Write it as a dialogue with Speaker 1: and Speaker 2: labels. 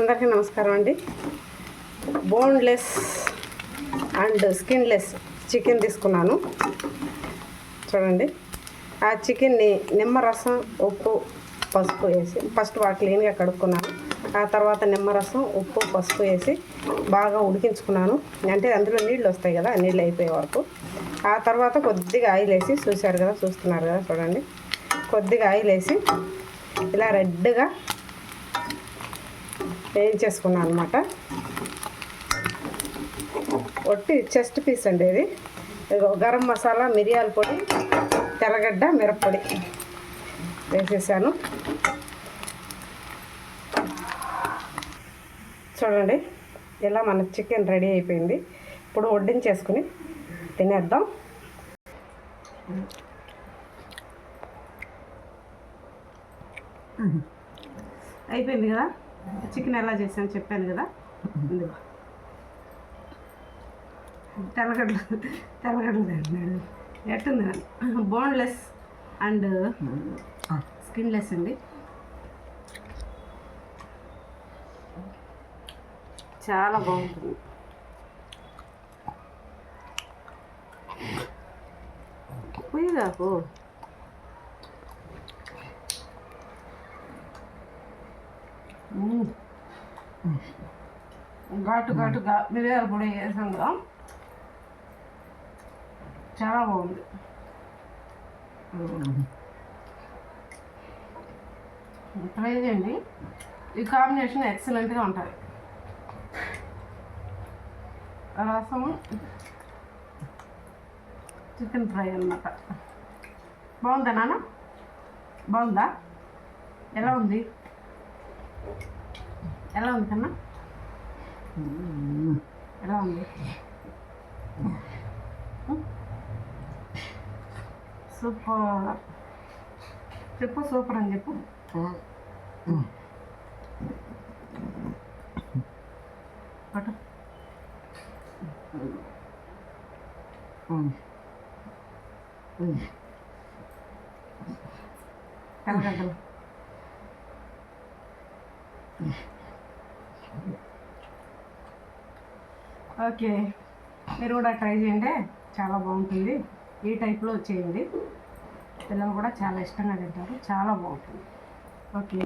Speaker 1: అందరికీ నమస్కారం అండి. బోన్లెస్ అండ్ స్కిన్లెస్ చికెన్ తీసుకున్నాను. చూడండి. ఆ చికెన్ని నిమ్మరసం ఉప్పు పసుపు వేసి ఫస్ట్ వాటి క్లీన్గా కడుక్కున్నాను. ఆ తర్వాత నిమ్మరసం ఉప్పు పసుపు వేసి బాగా ఉడికించుకున్నాను. అంటే అందులో నీళ్ళు వస్తాయి కదా నీళ్ళు అయిపోయే వరకు. ఆ తర్వాత కొద్దిగా ఆయిల్ వేసి చూశారు కదా చూస్తున్నారు కదా చూడండి. కొద్దిగా ఆయిల్ వేసి ఇలా రెడ్గా వేయించేసుకున్నాను అనమాట ఒట్టి చెస్ట్ పీస్ అండి ఇది. గరం మసాలా మిరియాల పొడి తెల్లగడ్డ మిరప్పొడి వేసేసాను. చూడండి ఇలా మన చికెన్ రెడీ అయిపోయింది. ఇప్పుడు వడ్డించేసుకుని తినేద్దాం. అయిపోయింది కదా? చికెన్ ఎలా చేశాను చెప్పాను కదా? తెల్లగడ్డలు తెల్లగడ్డలు తింటున్నాడు ఎట్టుంది బోన్లెస్ అండ్ స్కిన్లెస్ అండి. చాలా బాగుంటుంది. పోయిదాకు ఘాటు ఘాటుగా మిరియాల పొడి వేసాం కదా చాలా బాగుంది. ట్రై చేయండి. ఈ కాంబినేషన్ ఎక్సలెంట్గా ఉంటుంది. రసం చికెన్ ఫ్రై అన్నమాట. బాగుందా నాన్న? బాగుందా? ఎలా ఉంది? ఎలా ఉంది కన్నా? ఎలా ఉంది? సూపర్. చెప్పు సూపర్ అని చెప్పు. పట్టు. తెల్లగడ్డలు ఓకే. మీరు కూడా ట్రై చేయండి. చాలా బాగుంటుంది. ఈ టైప్లో చేయండి. పిల్లలు కూడా చాలా ఇష్టంగా తింటారు. చాలా బాగుంటుంది. ఓకే.